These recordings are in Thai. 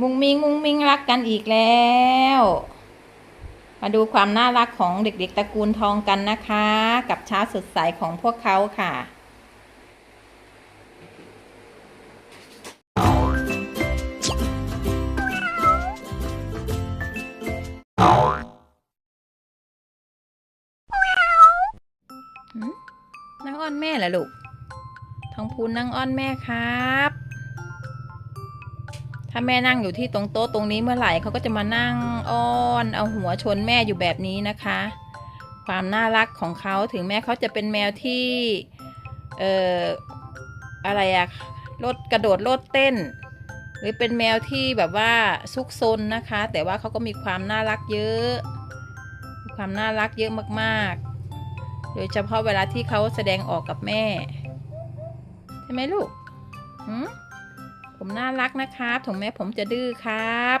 มุงมิงมุงมิงรักกันอีกแล้ว มาดูความน่ารักของเด็กๆตระกูลทองกันนะคะ กับเช้าสดใสของพวกเขาค่ะนั่งอ้อนแม่เหรอลูก ทองพูนนั่งอ้อนแม่ครับ ถ้าแม่นั่งอยู่ที่ตรงโต๊ะตรงนี้เมื่อไหร่เขาก็จะมานั่งอ้อน เอาหัวชนแม่อยู่แบบนี้นะคะ ความน่ารักของเขาถึงแม้เขาจะเป็นแมวที่เอ่ออะไรอะลดกระโดดโลดเต้น หรือเป็นแมวที่แบบว่าซุกซนนะคะ แต่ว่าเขาก็มีความน่ารักเยอะ ความน่ารักเยอะมากๆ โดยเฉพาะเวลาที่เขาแสดงออกกับแม่ ใช่ไหมลูกหืม ผมน่ารักนะครับถึงแม้ผมจะดื้อครับ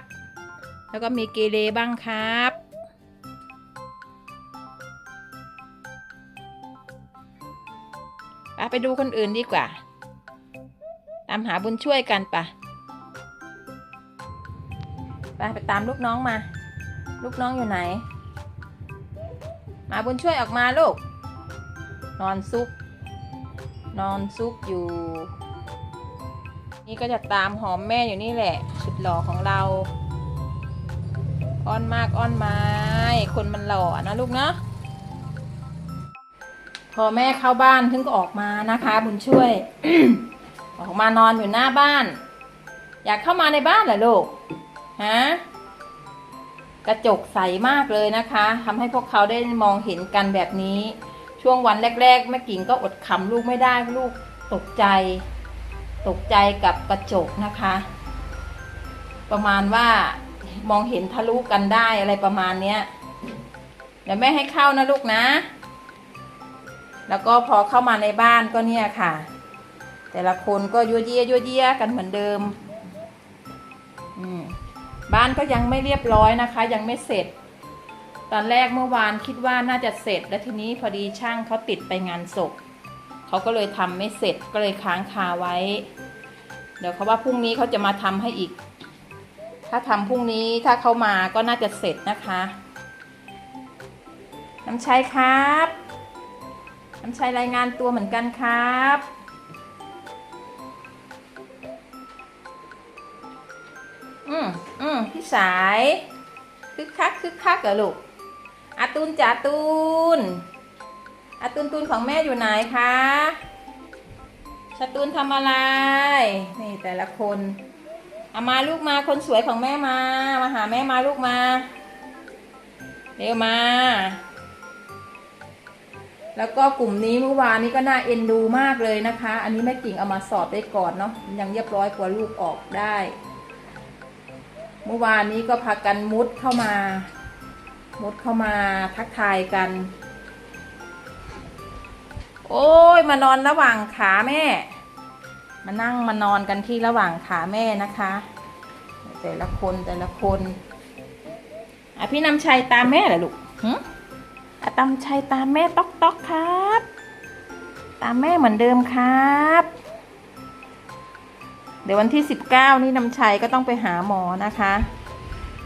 แล้วก็มีเกเรบ้างครับไปไปดูคนอื่นดีกว่า ตามหาบุญช่วยกันปะไปไปตามลูกน้องมา ลูกน้องอยู่ไหน มาบุญช่วยออกมาลูก นอนซุก นอนซุกอยู่ นี่ก็จะตามหอมแม่อยู่นี่แหละ สุดหล่อของเรา อ้อนมากอ้อนไม้ คนมันหล่อนะลูกเนาะพอแม่เข้าบ้านถึงก็ออกมานะคะ บุญช่วย ออกมานอนอยู่หน้าบ้าน อยากเข้ามาในบ้านเหรอลูกฮะกระจกใสมากเลยนะคะทำให้พวกเขาได้มองเห็นกันแบบนี้ ช่วงวันแรก ๆ แม่กิ่งก็อดขำลูกไม่ได้ลูกตกใจ ตกใจกับกระจกนะคะ ประมาณว่ามองเห็นทะลุกันได้อะไรประมาณเนี้ยเดี๋ยวแม่ให้เข้านะลูกนะ แล้วก็พอเข้ามาในบ้านก็เนี่ยค่ะ แต่ละคนก็ยั่วเยียยั่วเยียกันเหมือนเดิมบ้านก็ยังไม่เรียบร้อยนะคะ ยังไม่เสร็จ ตอนแรกเมื่อวานคิดว่าน่าจะเสร็จ แล้วทีนี้พอดีช่างเขาติดไปงานศพ เขาก็เลยทำไม่เสร็จก็เลยค้างคาไว้ เดี๋ยวเขาว่าพรุ่งนี้เขาจะมาทำให้อีก ถ้าทำพรุ่งนี้ถ้าเขามาก็น่าจะเสร็จนะคะ น้ำชัยครับน้ำชัยรายงานตัวเหมือนกันครับอืมอืมพี่สายคึกคักคึกคักเหรอลูกอาตูนจ่าตูน อาตูนตูนของแม่อยู่ไหนคะชาตูนทำอะไร นี่แต่ละคนเอามาลูกมาคนสวยของแม่มา มาหาแม่มาลูกมาเร็วมา แล้วก็กลุ่มนี้เมื่อวานนี้ก็น่าเอ็นดูมากเลยนะคะ อันนี้แม่กิ่งเอามาสอบได้ก่อนเนาะยังเรียบร้อยกว่าลูกออกได้ เมื่อวานนี้ก็พากันมุดเข้ามา มุดเข้ามาทักทายกัน โอ้ยมานอนระหว่างขาแม่ มานั่งมานอนกันที่ระหว่างขาแม่นะคะ แต่ละคนแต่ละคนอะพี่นำชัยตามแม่เหรอลูกหึอะตามชัยตามแม่ต๊อกต๊อกครับ ตามแม่เหมือนเดิมครับ เดี๋ยววันที่ 19 นี่นำชัยก็ต้องไปหาหมอนะคะ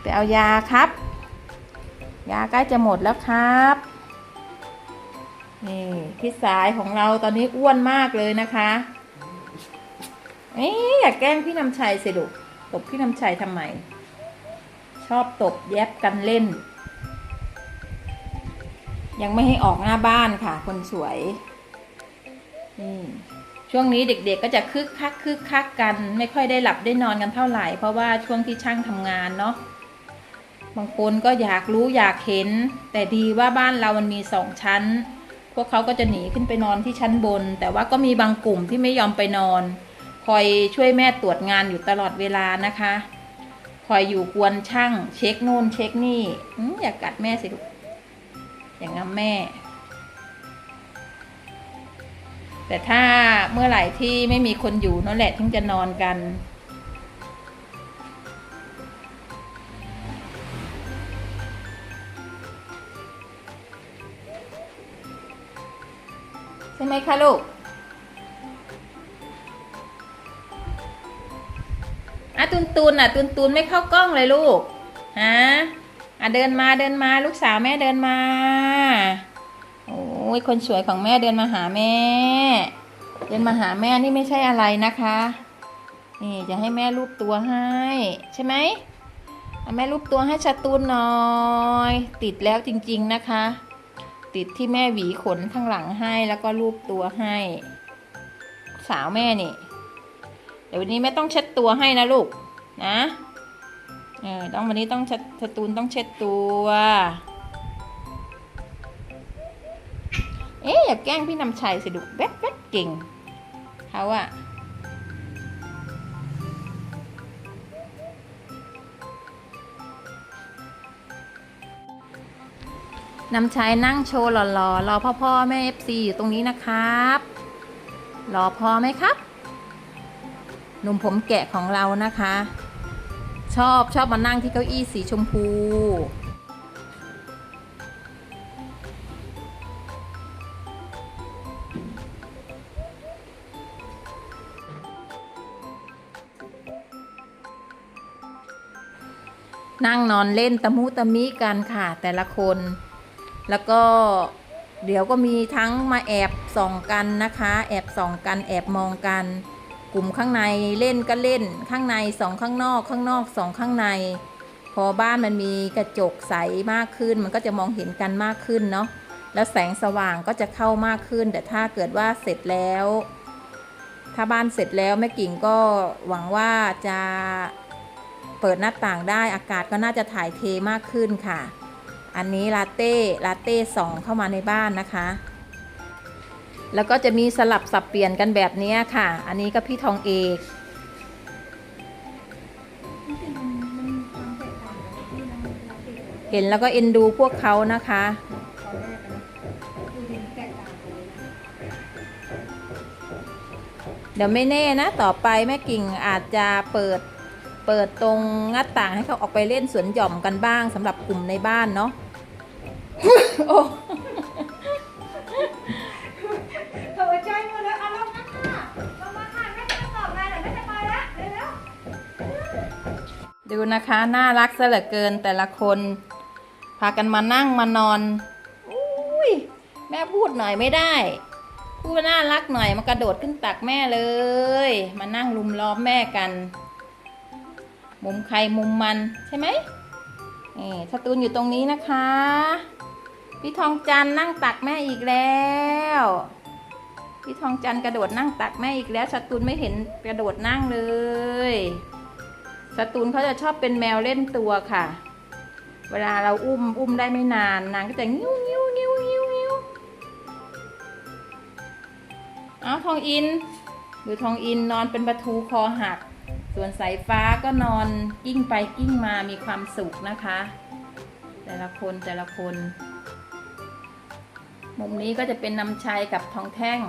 ไปเอายาครับ ยาใกล้จะหมดแล้วครับ นี่พี่สายของเราตอนนี้อ้วนมากเลยนะคะเอ๊อยากแกล้งพี่นำชัยสิลูกตบพี่นำชัยทำไม ชอบตบแยบกันเล่น ยังไม่ให้ออกหน้าบ้านค่ะ คนสวยนี่ช่วงนี้เด็กๆก็จะคึกคักคึกคักกัน ไม่ค่อยได้หลับได้นอนกันเท่าไหร่ เพราะว่าช่วงที่ช่างทำงานเนาะบางคนก็อยากรู้อยากเห็น แต่ดีว่าบ้านเรามันมีสองชั้น พวกเขาก็จะหนีขึ้นไปนอนที่ชั้นบน แต่ว่าก็มีบางกลุ่มที่ไม่ยอมไปนอน คอยช่วยแม่ตรวจงานอยู่ตลอดเวลานะคะ คอยอยู่กวนช่าง เช็คนู่นเช็คนี่อมอยากกัดแม่สิลูกอย่างงั้นแม่ แต่ถ้าเมื่อไหร่ที่ไม่มีคนอยู่นั่นแหละถึงจะนอนกัน ใช่ไหมคะลูกอาตูตุนตุนอะตุนตุนไม่เข้ากล้องเลยลูกฮะอะเดินมาเดินมาลูกสาวแม่เดินมา โอ้ยคนสวยของแม่เดินมาหาแม่ เดินมาหาแม่นี่ไม่ใช่อะไรนะคะ นี่จะให้แม่รูปตัวให้ ใช่ไหมแม่รูปตัวให้ชาตูนหน่อย ติดแล้วจริง ๆนะคะ ติดที่แม่หวีขนข้างหลังให้แล้วก็รูปตัวให้ สาวแม่นี่ เดี๋ยววันนี้แม่ต้องเช็ดตัวให้นะลูกนะเออต้องวันนี้ต้องเช็ดชาตูนต้องเช็ดตัว เอ๊ะอย่าแกล้งพี่นำชัยสิดุแบ๊กแบ๊กเก่งเขาอะ นำชัยนั่งโชว์หล่อๆรอพ่อพ่อแม่เอฟซีอยู่ตรงนี้นะครับรอพอไหมครับ หนุ่มผมแกะของเรานะคะ ชอบชอบมานั่งที่เก้าอี้สีชมพู นั่งนอนเล่นตะมุตะมิกันค่ะแต่ละคน แล้วก็เดี๋ยวก็มีทั้งมาแอบส่องกันนะคะ แอบส่องกันแอบมองกัน กลุ่มข้างในเล่นก็เล่น ข้างในสองข้างนอก ข้างนอกสองข้างใน พอบ้านมันมีกระจกใสมากขึ้น มันก็จะมองเห็นกันมากขึ้นเนาะแล้วแสงสว่างก็จะเข้ามากขึ้น แต่ถ้าเกิดว่าเสร็จแล้ว ถ้าบ้านเสร็จแล้วแม่กิ่งก็หวังว่าจะเปิดหน้าต่างได้อากาศก็น่าจะถ่ายเทมากขึ้นค่ะ อันนี้ลาเต้ลาเต้สองเข้ามาในบ้านนะคะ แล้วก็จะมีสลับสับเปลี่ยนกันแบบนี้ค่ะ อันนี้ก็พี่ทองเอกเห็นแล้วก็เอ็นดูพวกเขานะคะ เดี๋ยวไม่แน่นะ ต่อไปแม่กิ่งอาจจะเปิดเปิดตรงหน้าต่างให้เขาออกไปเล่นสวนหย่อมกันบ้างสำหรับกลุ่มในบ้านเนาะ โอ้เปิดใจหมดเลยเอาลงนะค่ะลงมาค่ะแม่จะตอบงานเดี๋ยวแม่จะไปแล้วเร็วดูนะคะ น่ารักซะเหลือเกินแต่ละคน พากันมานั่งมานอนอุ้ยแม่พูดหน่อยไม่ได้ พูดน่ารักหน่อยมากระโดดขึ้นตักแม่เลย มานั่งลุมล้อมแม่กัน มุมใครมุมมันใช่ไหมนี่สตูนอยู่ตรงนี้นะคะ พี่ทองจันนั่งตักแม่อีกแล้ว พี่ทองจันกระโดดนั่งตักแม่อีกแล้วสตูนไม่เห็นกระโดดนั่งเลยสตูนเขาจะชอบเป็นแมวเล่นตัวค่ะ เวลาเราอุ้มอุ้มได้ไม่นานนางก็จะงิ้วงิ้วงิ้วงิ้วงิ้วเอาทองอินดูทองอินนอนเป็นประตูคอหัก ส่วนสายฟ้าก็นอนกิ้งไปกิ้งมามีความสุขนะคะ แต่ละคนแต่ละคน มุมนี้ก็จะเป็นน้ำชัยกับทองแท่ง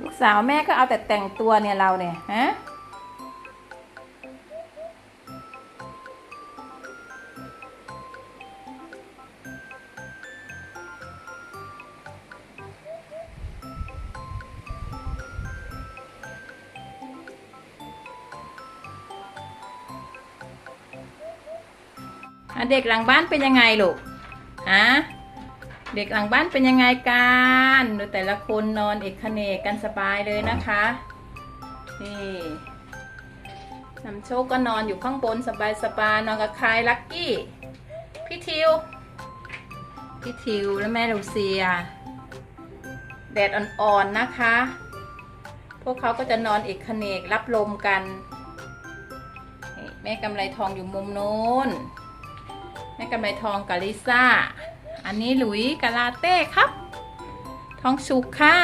ลูกสาวแม่ก็เอาแต่แต่งตัวเนี่ยเราเนี่ยฮะ เด็กหลังบ้านเป็นยังไงลูกฮะเด็กหลังบ้านเป็นยังไงกันดูแต่ละคนนอนเอกเนกกันสบายเลยนะคะนี่นำโชคก็นอนอยู่ข้างบนสบายสบายๆนอนกับใครลักกี้ พี่ทิว พี่ทิวและแม่ลูเซีย แดดอ่อนๆนะคะ พวกเขาก็จะนอนเอกเนกรับลมกัน แม่กำไรทองอยู่มุมโน้น ม่กำไรทองกับลิซ่า อันนี้หลุยกับลาเต้ครับ ทองสุกค่ะ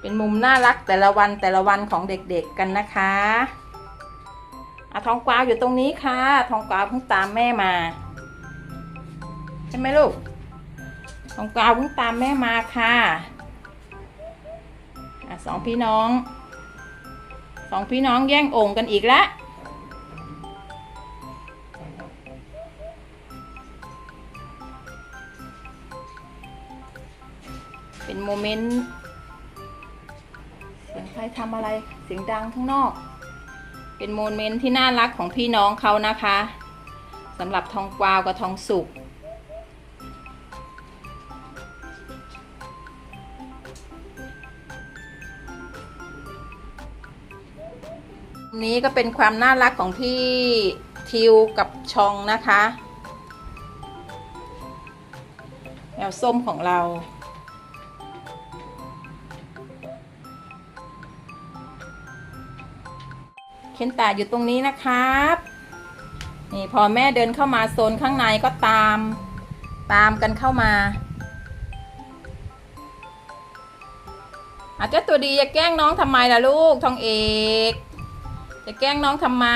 เป็นมุมน่ารักแต่ละวันแต่ละวันของเด็กๆกันนะคะอะทองกวาวอยู่ตรงนี้ค่ะ ทองกวาวเพิ่งตามแม่มา ใช่ไหมลูก ทองกวาวเพิ่งตามแม่มาค่ะ อะสองพี่น้องสองพี่น้องแย่งโอ่งกันอีกแล้วเป็นโมเมนต์เสียงใครทำอะไรเสียงดังข้างนอก เป็นโมเมนต์ที่น่ารักของพี่น้องเขานะคะสำหรับทองกวาวกับทองสุก นี้ก็เป็นความน่ารักของพี่ทิวกับชองนะคะแมวส้มของเรา เคนตาอยู่ตรงนี้นะครับ นี่พอแม่เดินเข้ามาโซนข้างในก็ตามตามกันเข้ามาอาจจะตัวดีจะแกล้งน้องทำไมล่ะลูกทองเอก จะแกล้งน้องทำไม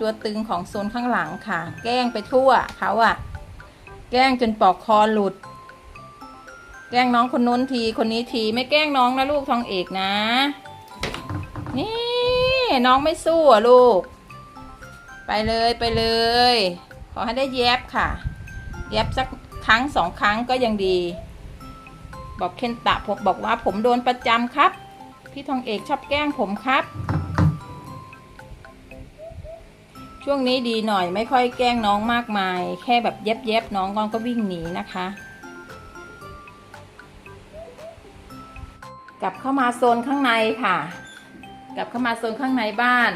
ตัวตึงของโซนข้างหลังค่ะ แกล้งไปทั่วเขาอะแกล้งจนปอกคอหลุด แกล้งน้องคนนู้นทีคนนี้ทีไม่แกล้งน้องนะลูกทองเอกนะ นี่น้องไม่สู้อะลูก ไปเลยไปเลย ขอให้ได้แยบค่ะ แยบสักครั้งสองครั้งก็ยังดี บอกเคนตะผมบอกว่าผมโดนประจำครับ พี่ทองเอกชอบแกล้งผมครับ ช่วงนี้ดีหน่อยไม่ค่อยแกล้งน้องมากมาย แค่แบบเย็บเย็บน้องก้อนก็วิ่งหนีนะคะ กลับเข้ามาโซนข้างในค่ะ กลับเข้ามาโซนข้างในบ้าน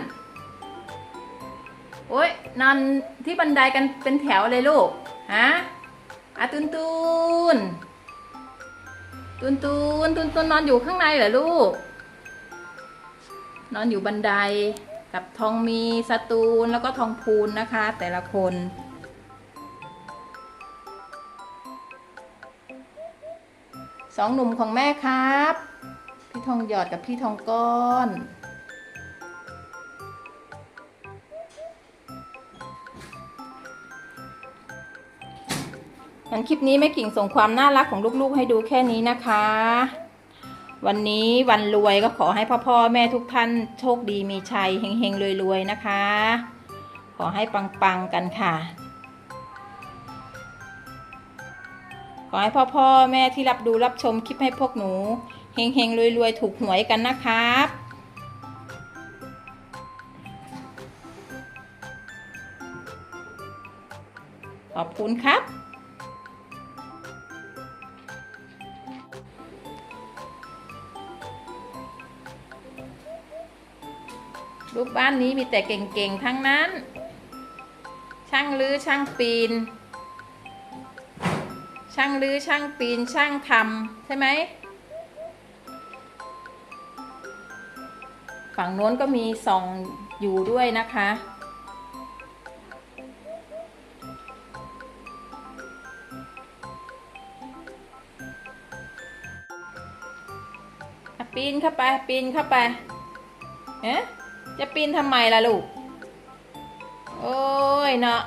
โอ๊ยนอนที่บันไดกันเป็นแถวเลยลูกฮะอาตุนตุนตุนตุนตุนตุนนอนอยู่ข้างในเหรอลูก นอนอยู่บันได กับทองมีสตูนแล้วก็ทองพูนนะคะ แต่ละคนสองหนุ่มของแม่ครับ พี่ทองหยอดกับพี่ทองก้อน งั้นคลิปนี้แม่กิ่งส่งความน่ารักของลูกๆให้ดูแค่นี้นะคะ วันนี้วันรวยก็ขอให้พ่อพ่อแม่ทุกท่านโชคดีมีชัยเฮงๆรวยๆนะคะ ขอให้ปังๆกันค่ะ ขอให้พ่อพ่อแม่ที่รับดูรับชมคลิปให้พวกหนูเฮงๆรวยๆถูกหวยกันนะครับขอบคุณครับ บ้านนี้มีแต่เก่งๆทั้งนั้น ช่างรื้อช่างปีน ช่างรื้อช่างปีนช่างทำใช่ไหมฝั่งโน้นก็มีส่องอยู่ด้วยนะคะ ปีนเข้าไป ปีนเข้าไป เอ๊ะ จะปีนทำไมล่ะลูก โอ้ยเนาะ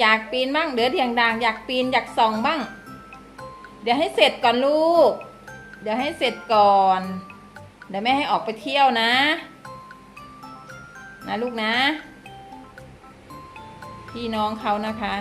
อยากปีนบ้างเดี๋ยวเถียงดังอยากปีนอยากส่องบ้าง เดี๋ยวให้เสร็จก่อนลูก เดี๋ยวให้เสร็จก่อน เดี๋ยวแม่ให้ออกไปเที่ยวนะ นะลูกนะ พี่น้องเขานะคะ